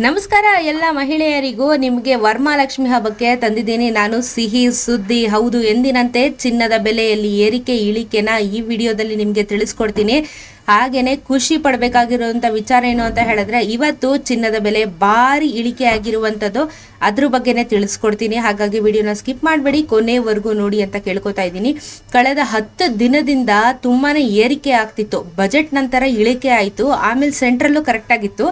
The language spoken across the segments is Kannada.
ನಮಸ್ಕಾರ ಎಲ್ಲ ಮಹಿಳೆಯರಿಗೂ. ನಿಮಗೆ ವರ್ಮಾಲಕ್ಷ್ಮಿ ಹಬ್ಬಕ್ಕೆ ತಂದಿದ್ದೀನಿ ನಾನು ಸಿಹಿ ಸುದ್ದಿ. ಹೌದು, ಎಂದಿನಂತೆ ಚಿನ್ನದ ಬೆಲೆಯಲ್ಲಿ ಏರಿಕೆ ಇಳಿಕೆನ ಈ ವಿಡಿಯೋದಲ್ಲಿ ನಿಮಗೆ ತಿಳಿಸ್ಕೊಡ್ತೀನಿ. ಹಾಗೇನೆ ಖುಷಿ ಪಡಬೇಕಾಗಿರುವಂಥ ವಿಚಾರ ಏನು ಅಂತ ಹೇಳಿದ್ರೆ ಇವತ್ತು ಚಿನ್ನದ ಬೆಲೆ ಭಾರಿ ಇಳಿಕೆ ಆಗಿರುವಂಥದ್ದು ಅದ್ರ ಬಗ್ಗೆನೇ ತಿಳಿಸ್ಕೊಡ್ತೀನಿ. ಹಾಗಾಗಿ ವಿಡಿಯೋನ ಸ್ಕಿಪ್ ಮಾಡಬೇಡಿ, ಕೊನೆವರೆಗೂ ನೋಡಿ ಅಂತ ಕೇಳ್ಕೊತಾ ಇದ್ದೀನಿ. ಕಳೆದ ಹತ್ತು ದಿನದಿಂದ ತುಂಬಾನೇ ಏರಿಕೆ ಆಗ್ತಿತ್ತು. ಬಜೆಟ್ ನಂತರ ಇಳಿಕೆ ಆಯಿತು. ಆಮೇಲೆ ಸೆಂಟ್ರಲ್ಲೂ ಕರೆಕ್ಟಾಗಿತ್ತು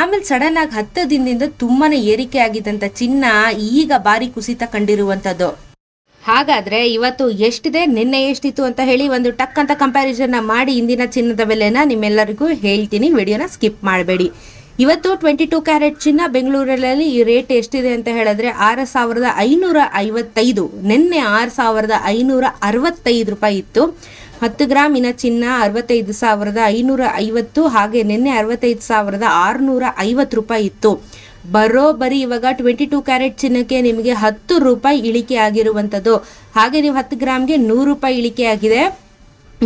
ಆಮೇಲೆ ಸಡನ್ ಆಗಿ ಹತ್ತು ದಿನದಿಂದ ತುಂಬಾನೇ ಏರಿಕೆ ಆಗಿದ್ದಂಥ ಚಿನ್ನ ಈಗ ಭಾರಿ ಕುಸಿತ ಕಂಡಿರುವಂಥದ್ದು ಹಾಗಾದ್ರೆ ಇವತ್ತು ಎಷ್ಟಿದೆ? ನಿನ್ನೆ ಎಷ್ಟಿತ್ತು ಅಂತ ಹೇಳಿ ಒಂದು ಟಕ್ ಅಂತ ಕಂಪ್ಯಾರಿಸನ್ ಮಾಡಿ ಇಂದಿನ ಚಿನ್ನದ ಬೆಲೆನ ನಿಮ್ಮೆಲ್ಲರಿಗೂ ಹೇಳ್ತೀನಿ. ವಿಡಿಯೋನ ಸ್ಕಿಪ್ ಮಾಡಬೇಡಿ. ಇವತ್ತು ಟ್ವೆಂಟಿ ಟೂ ಕ್ಯಾರೆಟ್ ಚಿನ್ನ ಬೆಂಗಳೂರಲ್ಲಿ ಈ ರೇಟ್ ಎಷ್ಟಿದೆ ಅಂತ ಹೇಳಿದ್ರೆ ಆರು ಸಾವಿರದ ಐನೂರ ಐವತ್ತೈದು, ನಿನ್ನೆ ಆರು ಸಾವಿರದ ಐನೂರ ಅರವತ್ತೈದು ರೂಪಾಯಿ ಇತ್ತು. ಹತ್ತು ಗ್ರಾಮಿನ ಚಿನ್ನ ಅರವತ್ತೈದು ಸಾವಿರದ ಐನೂರ ಐವತ್ತು, ಹಾಗೆ ನಿನ್ನೆ ಅರವತ್ತೈದು ಸಾವಿರದ ಆರುನೂರ ಐವತ್ತು ರೂಪಾಯಿ ಇತ್ತು. ಬರೋಬ್ಬರಿ ಇವಾಗ ಟ್ವೆಂಟಿ ಟೂ ಕ್ಯಾರೆಟ್ ಚಿನ್ನಕ್ಕೆ ನಿಮಗೆ ಹತ್ತು ರೂಪಾಯಿ ಇಳಿಕೆ ಆಗಿರುವಂಥದ್ದು ಹಾಗೆ ನೀವು ಹತ್ತು ಗ್ರಾಮ್ಗೆ ನೂರು ರೂಪಾಯಿ ಇಳಿಕೆ ಆಗಿದೆ.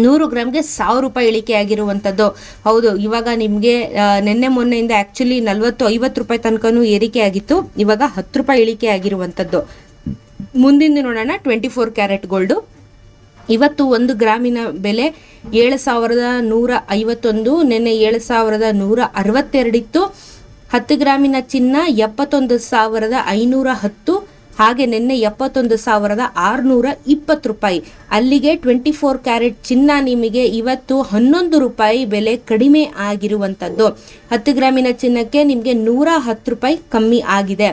ನೂರು ಗ್ರಾಮ್ಗೆ ಸಾವಿರ ರೂಪಾಯಿ ಇಳಿಕೆ ಆಗಿರುವಂಥದ್ದು ಹೌದು, ಇವಾಗ ನಿಮಗೆ ನಿನ್ನೆ ಮೊನ್ನೆಯಿಂದ ಆ್ಯಕ್ಚುಲಿ ನಲ್ವತ್ತು, ಐವತ್ತು ರೂಪಾಯಿ ತನಕನೂ ಏರಿಕೆ ಆಗಿತ್ತು. ಇವಾಗ ಹತ್ತು ರೂಪಾಯಿ ಇಳಿಕೆ ಆಗಿರುವಂಥದ್ದು ಮುಂದಿನ ನೋಡೋಣ ಟ್ವೆಂಟಿ ಫೋರ್ ಕ್ಯಾರೆಟ್ ಗೋಲ್ಡು ಇವತ್ತು ಒಂದು ಗ್ರಾಮಿನ ಬೆಲೆ ಏಳು ಸಾವಿರದ ನೂರ ಐವತ್ತೊಂದು, ನಿನ್ನೆ ಏಳು ಸಾವಿರದ ನೂರ ಅರವತ್ತೆರಡಿತ್ತು. ಹತ್ತು ಗ್ರಾಮಿನ ಚಿನ್ನ ಎಪ್ಪತ್ತೊಂದು ಸಾವಿರದ ಐನೂರ ಹತ್ತು, ಹಾಗೆ ನಿನ್ನೆ ಎಪ್ಪತ್ತೊಂದು ಸಾವಿರದ ಆರುನೂರ ಇಪ್ಪತ್ತು ರೂಪಾಯಿ. ಅಲ್ಲಿಗೆ ಟ್ವೆಂಟಿ ಫೋರ್ ಕ್ಯಾರೆಟ್ ಚಿನ್ನ ನಿಮಗೆ ಇವತ್ತು ಹನ್ನೊಂದು ರೂಪಾಯಿ ಬೆಲೆ ಕಡಿಮೆ ಆಗಿರುವಂಥದ್ದು. ಹತ್ತು ಗ್ರಾಮಿನ ಚಿನ್ನಕ್ಕೆ ನಿಮಗೆ ನೂರ ಹತ್ತು ರೂಪಾಯಿ ಕಮ್ಮಿ ಆಗಿದೆ.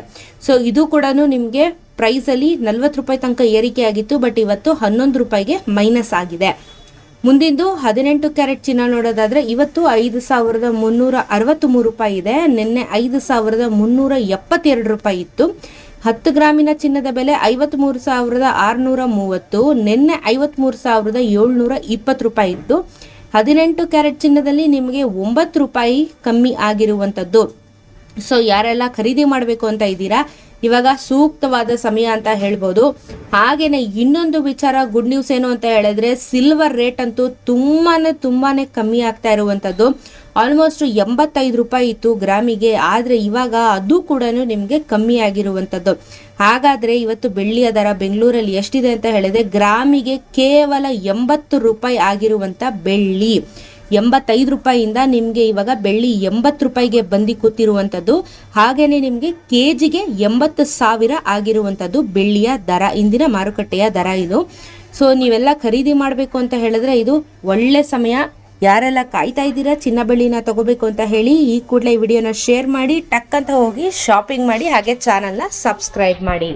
ಸೊ ಇದು ಕೂಡ ನಿಮಗೆ ಪ್ರೈಸಲ್ಲಿ ನಲ್ವತ್ತು ರೂಪಾಯಿ ತನಕ ಏರಿಕೆ ಆಗಿತ್ತು ಬಟ್ ಇವತ್ತು ಹನ್ನೊಂದು ರೂಪಾಯಿಗೆ ಮೈನಸ್ ಆಗಿದೆ. ಮುಂದಿಂದು ಹದಿನೆಂಟು ಕ್ಯಾರೆಟ್ ಚಿನ್ನ ನೋಡೋದಾದ್ರೆ ಇವತ್ತು ಐದು ಸಾವಿರದ ಮುನ್ನೂರ ಅರವತ್ತ್ಮೂರು ರೂಪಾಯಿ ಇದೆ. ನಿನ್ನೆ ಐದು ಸಾವಿರದ ಮುನ್ನೂರ ಎಪ್ಪತ್ತೆರಡು ರೂಪಾಯಿ ಇತ್ತು. ಹತ್ತು ಗ್ರಾಮಿನ ಚಿನ್ನದ ಬೆಲೆ ಐವತ್ತ್ಮೂರು ಸಾವಿರದ ಆರುನೂರ ಮೂವತ್ತು. ನಿನ್ನೆ ಐವತ್ತ್ಮೂರು ಸಾವಿರದ ಏಳ್ನೂರ ಇಪ್ಪತ್ತು ರೂಪಾಯಿ ಇತ್ತು. ಹದಿನೆಂಟು ಕ್ಯಾರೆಟ್ ಚಿನ್ನದಲ್ಲಿ ನಿಮಗೆ ಒಂಬತ್ತು ರೂಪಾಯಿ ಕಮ್ಮಿ ಆಗಿರುವಂಥದ್ದು ಸೊ ಯಾರೆಲ್ಲ ಖರೀದಿ ಮಾಡಬೇಕು ಅಂತ ಇದ್ದೀರಾ ಇವಾಗ ಸೂಕ್ತವಾದ ಸಮಯ ಅಂತ ಹೇಳ್ಬೋದು. ಹಾಗೇನೆ ಇನ್ನೊಂದು ವಿಚಾರ ಗುಡ್ ನ್ಯೂಸ್ ಏನು ಅಂತ ಹೇಳಿದ್ರೆ ಸಿಲ್ವರ್ ರೇಟ್ ಅಂತೂ ತುಂಬಾನೇ ತುಂಬಾನೇ ಕಮ್ಮಿ ಆಗ್ತಾ ಇರುವಂಥದ್ದು ಆಲ್ಮೋಸ್ಟ್ ಎಂಬತ್ತೈದು ರೂಪಾಯಿ ಇತ್ತು ಗ್ರಾಮಿಗೆ, ಆದರೆ ಇವಾಗ ಅದು ಕೂಡ ನಿಮಗೆ ಕಮ್ಮಿ ಆಗಿರುವಂಥದ್ದು ಹಾಗಾದರೆ ಇವತ್ತು ಬೆಳ್ಳಿಯ ದರ ಬೆಂಗಳೂರಲ್ಲಿ ಎಷ್ಟಿದೆ ಅಂತ ಹೇಳಿದ್ರೆ, ಗ್ರಾಮಿಗೆ ಕೇವಲ ಎಂಬತ್ತು ರೂಪಾಯಿ ಆಗಿರುವಂಥ ಬೆಳ್ಳಿ. ಎಂಬತ್ತೈದು ರೂಪಾಯಿಯಿಂದ ನಿಮಗೆ ಇವಾಗ ಬೆಳ್ಳಿ ಎಂಬತ್ತು ರೂಪಾಯಿಗೆ ಬಂದು ಕೂತಿರುವಂಥದ್ದು. ಹಾಗೆಯೇ ನಿಮಗೆ ಕೆ ಜಿಗೆ ಎಂಬತ್ತು ಸಾವಿರ ಆಗಿರುವಂಥದ್ದು ಬೆಳ್ಳಿಯ ದರ, ಇಂದಿನ ಮಾರುಕಟ್ಟೆಯ ದರ ಇದು. ಸೊ ನೀವೆಲ್ಲ ಖರೀದಿ ಮಾಡಬೇಕು ಅಂತ ಹೇಳಿದ್ರೆ ಇದು ಒಳ್ಳೆ ಸಮಯ. ಯಾರೆಲ್ಲ ಕಾಯ್ತಾ ಇದ್ದೀರಾ, ಚಿನ್ನ ಬೆಳ್ಳಿನ ತಗೋಬೇಕು ಅಂತ ಹೇಳಿ, ಈ ಕೂಡಲೇ ವಿಡಿಯೋನ ಶೇರ್ ಮಾಡಿ ಟಕ್ ಅಂತ ಹೋಗಿ ಶಾಪಿಂಗ್ ಮಾಡಿ, ಹಾಗೆ ಚಾನಲ್ನ ಸಬ್ಸ್ಕ್ರೈಬ್ ಮಾಡಿ.